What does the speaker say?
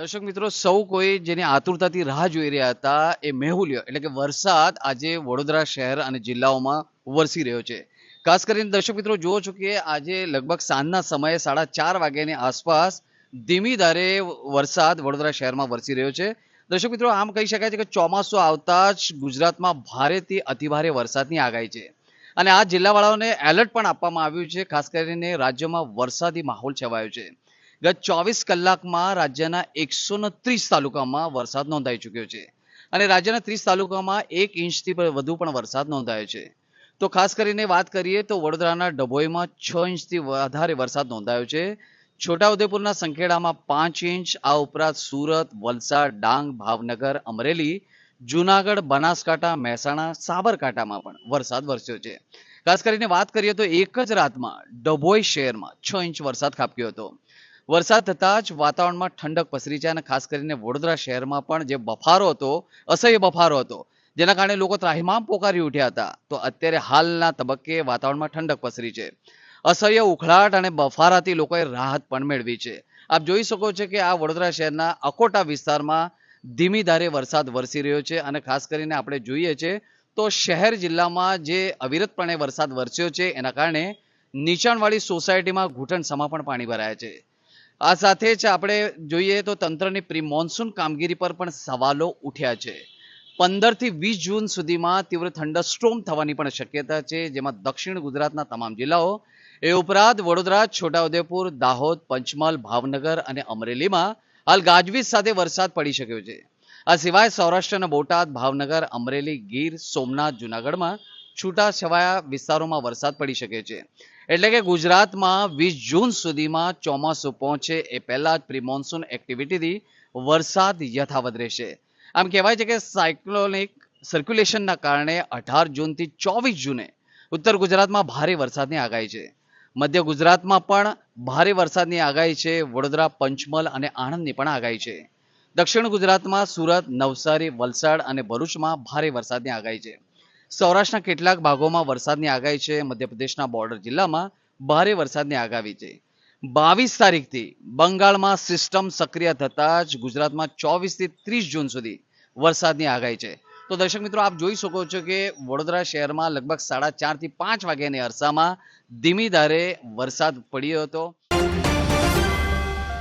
દર્શક મિત્રો, સૌ કોઈ જેની આતુરતાથી રાહ જોઈ રહ્યા હતા એ મેહુલ્ય, એટલે કે વરસાદ આજે વડોદરા શહેર અને જિલ્લાઓમાં વરસી રહ્યો છે. ખાસ કરીને દર્શક મિત્રો, જુઓ છો કે આજે લગભગ સાંજના સમયે સાડા ચાર વાગ્યાની આસપાસ ધીમી ધારે વરસાદ વડોદરા શહેરમાં વરસી રહ્યો છે. દર્શક મિત્રો, આમ કહી શકાય છે કે ચોમાસું આવતા જ ગુજરાતમાં ભારેથી અતિભારે વરસાદની આગાહી છે. અને આ જિલ્લાવાળાઓને એલર્ટ પણ આપવામાં આવ્યું છે, ખાસ કરીને રાજ્યમાં વરસાદી માહોલ છવાયો છે. ગત ચોવીસ કલાકમાં રાજ્યના એકસો ત્રીસ તાલુકામાં વરસાદ નોંધાઈ ચૂક્યો છે. અને રાજ્યના ત્રીસ તાલુકામાં એક ઇંચથી વધુ પણ વરસાદ નોંધાયો છે. તો ખાસ કરીને વાત કરીએ તો વડોદરાના ડભોઈમાં છ ઇંચથી વધારે વરસાદ નોંધાયો છે. છોટાઉદેપુરના સંખેડામાં પાંચ ઇંચ, આ ઉપરાંત સુરત, વલસાડ, ડાંગ, ભાવનગર, અમરેલી, જુનાગઢ, બનાસકાંઠા, મહેસાણા, સાબરકાંઠામાં પણ વરસાદ વરસ્યો છે. ખાસ કરીને વાત કરીએ તો એક જ રાતમાં ડભોઈ શહેરમાં છ ઇંચ વરસાદ ખાબક્યો હતો. વરસાદ થતાં જ વાતાવરણમાં ઠંડક પસરી છે અને ખાસ કરીને વડોદરા શહેરમાં પણ જે બફારો હતો, અસહ્ય બફારો હતો, જેના કારણે લોકો ત્રાહિમામ પોકારી ઉઠ્યા હતા. તો અત્યારે હાલના તબક્કે વાતાવરણમાં ઠંડક પસરી છે. અસહ્ય ઉખળાટ અને બફારાથી લોકોએ રાહત પણ મેળવી છે. આપ જોઈ શકો છો કે આ વડોદરા શહેરના અકોટા વિસ્તારમાં ધીમી ધારે વરસાદ વરસી રહ્યો છે અને ખાસ કરીને આપણે જોઈએ છે તો શહેર જિલ્લામાં જે અવિરતપણે વરસાદ વરસ્યો છે, એના કારણે નીચાણવાળી સોસાયટીમાં ઘૂંટણસમા પણ પાણી ભરાયા છે. આ સાથે જ આપણે જોઈએ તો તંત્રની પ્રી મોન્સૂન કામગીરી પર પણ સવાલો ઉઠ્યા છે. પંદરથી વીસ જૂન સુધીમાં તીવ્ર થંડરસ્ટ્રોમ થવાની પણ શક્યતા છે, જેમાં દક્ષિણ ગુજરાતના તમામ જિલ્લાઓ, એ ઉપરાંત વડોદરા, છોટાઉદેપુર, દાહોદ, પંચમહાલ, ભાવનગર અને અમરેલીમાં હાલ ગાજવીજ સાથે વરસાદ પડી શક્યો છે. આ સિવાય સૌરાષ્ટ્રના બોટાદ, ભાવનગર, અમરેલી, ગીર, સોમનાથ, જુનાગઢમાં છૂટા છવાયા વિસ્તારોમાં વરસાદ પડી શકે છે. એટલે કે ગુજરાતમાં વીસ જૂન સુધીમાં ચોમાસું પહોંચે એ પહેલા જ પ્રી મોન્સૂન એક્ટિવિટીથી વરસાદ યથાવત રહેશે. આમ કહેવાય છે કે સાયક્લોનિક સર્ક્યુલેશનના કારણે અઢાર જૂનથી ચોવીસ જૂને ઉત્તર ગુજરાતમાં ભારે વરસાદની આગાહી છે. મધ્ય ગુજરાતમાં પણ ભારે વરસાદની આગાહી છે, વડોદરા પંચમલ અને આણંદની પણ આગાહી છે. દક્ષિણ ગુજરાતમાં સુરત, નવસારી, વલસાડ અને ભરૂચમાં ભારે વરસાદની આગાહી છે. સૌરાષ્ટ્રના કેટલાક ભાગોમાં વરસાદની આગાહી છે. મધ્યપ્રદેશના બોર્ડર જિલ્લામાં ભારે વરસાદની આગાહી છે. બાવીસ તારીખથી બંગાળમાં સિસ્ટમ સક્રિય થતા જ ગુજરાતમાં ચોવીસથી ત્રીસ જૂન સુધી વરસાદની આગાહી છે. તો દર્શક મિત્રો, આપ જોઈ શકો છો કે વડોદરા શહેરમાં લગભગ સાડા ચારથી પાંચ વાગ્યાની અરસામાં ધીમી ધારે વરસાદ પડ્યો હતો.